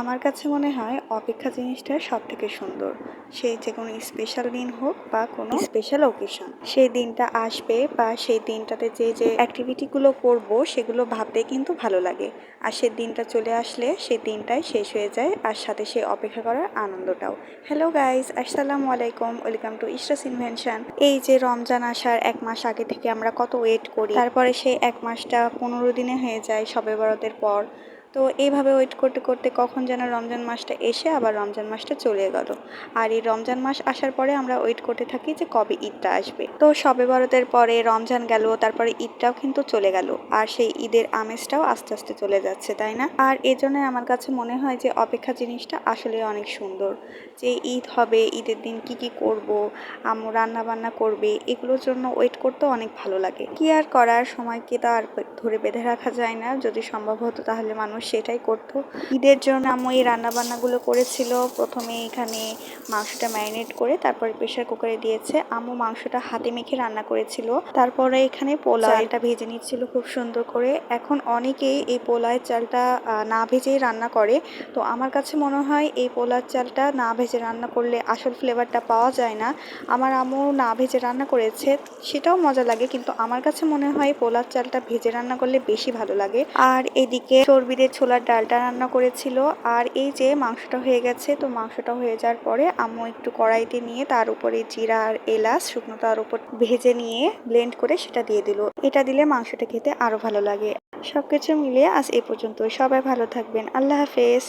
আমার কাছে মনে হয় অপেক্ষা জিনিসটা সব থেকে সুন্দর। সেই যে কোনো স্পেশাল দিন হোক বা কোনো স্পেশাল ওকেশন সেই দিনটা আসবে বা সেই দিনটাতে যে যে অ্যাক্টিভিটিগুলো করব সেগুলো ভাবতে কিন্তু ভালো লাগে। আর সেই দিনটা চলে আসলে সেই দিনটাই শেষ হয়ে যায় আর সাথে সেই অপেক্ষা করার আনন্দটাও। হ্যালো গাইস আসসালামু আলাইকুম ওয়েলকাম টু ইস্টাস ইনভেনশন এই যে রমজান আসার এক মাস আগে থেকে আমরা কত ওয়েট করি। তারপরে সেই এক মাসটা পনেরো দিনে হয়ে যায় সবে বরাতের পর। তো এইভাবে ওয়েট করতে করতে কখন যেন রমজান মাসটা এসে আবার রমজান মাসটা চলে গেল। আর এই রমজান মাস আসার পরে আমরা ওয়েট করতে থাকি যে কবে ঈদটা আসবে। তো সবে বরাতের পরে রমজান গেল, তারপরে ঈদটাও কিন্তু চলে গেল। আর সেই ঈদের আমেজটাও আস্তে আস্তে চলে যাচ্ছে, তাই না? আর এজন্য আমার কাছে মনে হয় যে অপেক্ষা জিনিসটা আসলে অনেক সুন্দর। যে ঈদ হবে, ঈদের দিন কি কি করব, আম্মু রান্না বান্না করবে, এগুলোর জন্য ওয়েট করতেও অনেক ভালো লাগে। কি আর করার, সময়কে তো আর ধরে বেঁধে রাখা যায় না। যদি সম্ভব হতো তাহলে মানুষ সেটাই করতো ঈদের জন্য আম্মু এই রান্নাবান্নাগুলো করেছিল। প্রথমে এখানে মাংসটা ম্যারিনেট করে তারপরে প্রেশার কুকারে দিয়েছে। আম্মু মাংসটা হাতে মেখে রান্না করেছিল। তারপরে এখানে পোলাও এটা ভেজে নিচ্ছিল খুব সুন্দর করে। এখন অনেকেই এই পোলাওয়ের চালটা না ভেজেই রান্না করে। তো আমার কাছে মনে হয় এই পোলার চালটা না ভেজে রান্না করলে আসল ফ্লেভারটা পাওয়া যায় না। আমার আম্মু না ভেজে রান্না করেছে সেটাও মজা লাগে। কিন্তু আমার কাছে মনে হয় পোলার চালটা ভেজে রান্না করলে বেশি ভালো লাগে। আর এদিকে চর্বিদের ছোলার ডালটা রান্না করেছিল। আর এই যে মাংসটা হয়ে গেছে, তো মাংসটা হয়ে যাওয়ার পরে আম্মু একটু কড়াইতে নিয়ে তার উপরে জিরা আর এলাচ, শুকনো তার উপর ভেজে নিয়ে ব্লেন্ড করে সেটা দিয়ে দিল। এটা দিলে মাংসটা খেতে আরও ভালো লাগে। সব কিছু মিলিয়ে আজ এ পর্যন্ত সবাই ভালো থাকবেন। আল্লাহ হাফেজ।